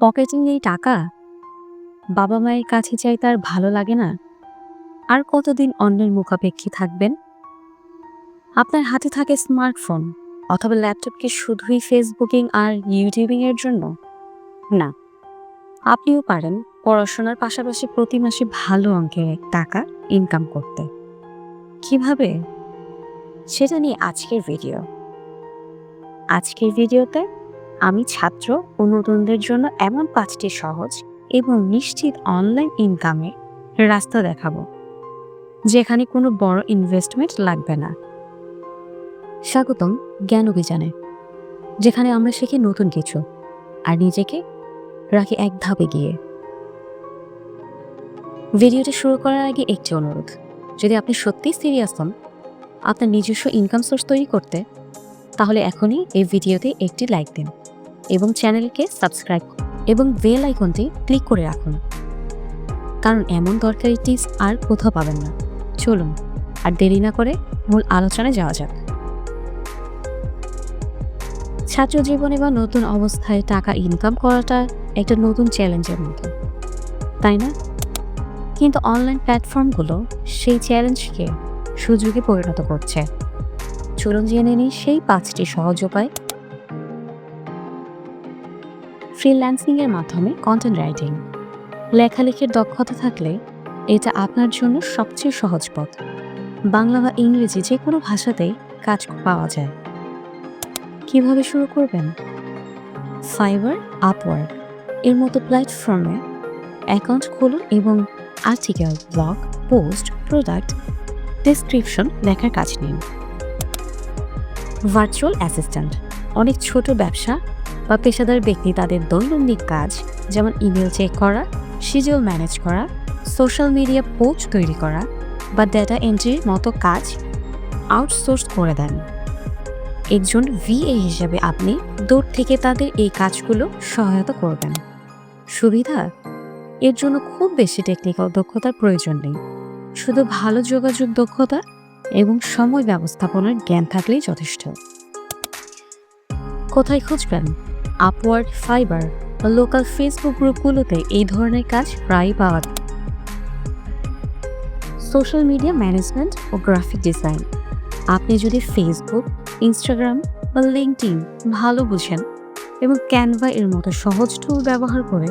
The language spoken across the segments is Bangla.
পকেটে নেই টাকা? বাবা মায়ের কাছে চাই তার ভালো লাগে না। আর কতদিন অন্যের মুখাপেক্ষী থাকবেন? আপনার হাতে থাকে স্মার্টফোন অথবা ল্যাপটপ কি শুধুই ফেসবুকিং আর ইউটিউবিং এর জন্য? না। আপনিও পারেন পড়াশোনার পাশাপাশি প্রতি মাসে ভালো অঙ্কের টাকা ইনকাম করতে। কীভাবে? সেটা নিয়ে আজকের ভিডিও আজকের ভিডিওতে আমি ছাত্র ও নতুনদের জন্য এমন পাঁচটি সহজ এবং নিশ্চিত অনলাইন ইনকামের রাস্তা দেখাবো, যেখানে কোনো বড় ইনভেস্টমেন্ট লাগবে না। স্বাগতম জ্ঞান অভিযানে, যেখানে আমরা শিখি নতুন কিছু আর নিজেকে রাখি এক ধাপে গিয়ে ভিডিওটি শুরু করার আগে একটি অনুরোধ, যদি আপনি সত্যিই সিরিয়াস হন, আপনার নিজস্ব ইনকাম সোর্স তৈরি করতে, তাহলে এখনই এই ভিডিওতে একটি লাইক দিন। এবং চ্যানেলকে সাবস্ক্রাইব এবং বেল আইকনটি ক্লিক করে রাখুন। কারণ এমন দরকারি টিপস আর কোথাও পাবেন না। চলুন, আর দেরি না করে মূল আলোচনায় যাওয়া যাক। ছাত্র জীবনে বা নতুন অবস্থায় টাকা ইনকাম করাটা একটা নতুন চ্যালেঞ্জের মতো। তাই না? কিন্তু অনলাইন প্ল্যাটফর্মগুলো সেই চ্যালেঞ্জকে সুযোগে পরিণত করছে। চলুন জেনে নিই সেই পাঁচটি সহজ উপায় ফ্রিল্যান্সিং এর মাধ্যমে কন্টেন্ট রাইটিং লেখালেখির দক্ষতা থাকলে এটা আপনার জন্য সবচেয়ে সহজ পথ। বাংলা বা ইংরেজি যে কোনো ভাষাতেই কাজ পাওয়া যায়। কীভাবে শুরু করবেন? ফাইবার আপওয়ার্ক এর মতো প্ল্যাটফর্মে অ্যাকাউন্ট খুলুন এবং article blog post product description লেখার কাজ নিন। ভার্চুয়াল অ্যাসিস্ট্যান্ট অনেক ছোট ব্যবসা বা পেশাদার ব্যক্তি তাদের দৈনন্দিন কাজ, যেমন ইমেল চেক করা শিডিউল ম্যানেজ করা, সোশ্যাল মিডিয়া পোস্ট তৈরি করা বা ডেটা এন্ট্রির মতো কাজ আউটসোর্স করে দেন। একজন ভিএ হিসাবে আপনি দূর থেকে তাদের এই কাজগুলো সহায়তা করবেন। সুবিধা? এর জন্য খুব বেশি টেকনিক্যাল দক্ষতার প্রয়োজন নেই। শুধু ভালো যোগাযোগ দক্ষতা এবং সময় ব্যবস্থাপনার জ্ঞান থাকলেই যথেষ্ট। কোথায় খুঁজবেন? আপওয়ার্ড ফাইবার বা লোকাল ফেসবুক গ্রুপগুলোতে এই ধরনের কাজ প্রায়ই পাওয়া যায়। সোশ্যাল মিডিয়া ম্যানেজমেন্ট ও গ্রাফিক ডিজাইন আপনি যদি ফেসবুক ইনস্টাগ্রাম বা লিঙ্কডিন ভালো বুঝেন এবং ক্যানভা এর মতো সহজ টুল ব্যবহার করে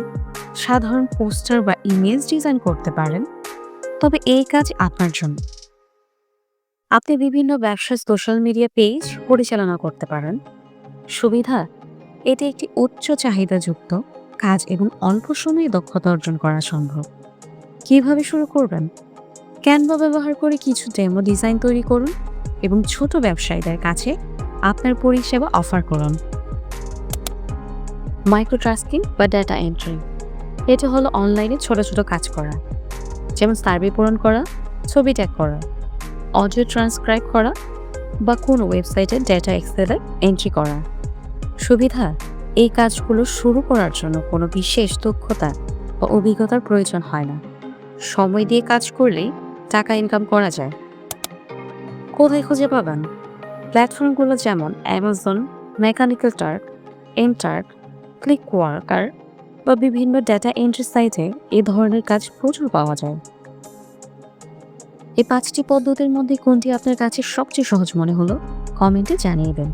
সাধারণ পোস্টার বা ইমেজ ডিজাইন করতে পারেন, তবে এই কাজ আপনার জন্য। আপনি বিভিন্ন ব্যবসার সোশ্যাল মিডিয়া পেজ পরিচালনা করতে পারেন। সুবিধা এটি একটি উচ্চ চাহিদাযুক্ত কাজ এবং অল্প সময়ে দক্ষতা অর্জন করা সম্ভব। কীভাবে শুরু করবেন? ক্যানভা ব্যবহার করে কিছু ডেমো ডিজাইন তৈরি করুন এবং ছোট ব্যবসায়ীদের কাছে আপনার পরিষেবা অফার করুন। মাইক্রোট্রাস্কিং বা ডেটা এন্ট্রি এটা হলো অনলাইনে ছোট ছোট কাজ করা, যেমন সার্ভে পূরণ করা, ছবি ট্যাগ করা অডিও ট্রান্সক্রাইব করা বা কোনো ওয়েবসাইটে ডেটা এক্সেলে এন্ট্রি করা। সুবিধা, এই কাজগুলো শুরু করার জন্য কোনো বিশেষ দক্ষতা বা অভিজ্ঞতার প্রয়োজন হয় না। সময় দিয়ে কাজ করলেই টাকা ইনকাম করা যায়। কোথায় খুঁজে পাবেন? প্ল্যাটফর্মগুলো যেমন অ্যামাজন মেকানিক্যাল টার্ক এনটার্ক ক্লিক ওয়ার্কার বা বিভিন্ন ডেটা এন্ট্রি সাইটে এ ধরনের কাজ প্রচুর পাওয়া যায়। এই পাঁচটি পদ্ধতির মধ্যে কোনটি আপনার কাছে সবচেয়ে সহজ মনে হলো? কমেন্টে জানিয়ে দেন।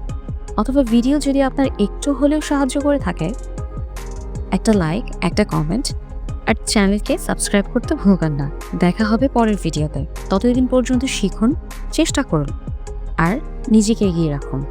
অথবা ভিডিও যদি আপনার একটু হলেও সাহায্য করে থাকে, একটা লাইক একটা কমেন্ট আর চ্যানেলকে সাবস্ক্রাইব করতে ভুলবেন না। দেখা হবে পরের ভিডিওতে ততদিন পর্যন্ত শিখুন, চেষ্টা করুন, আর নিজেকে এগিয়ে রাখুন।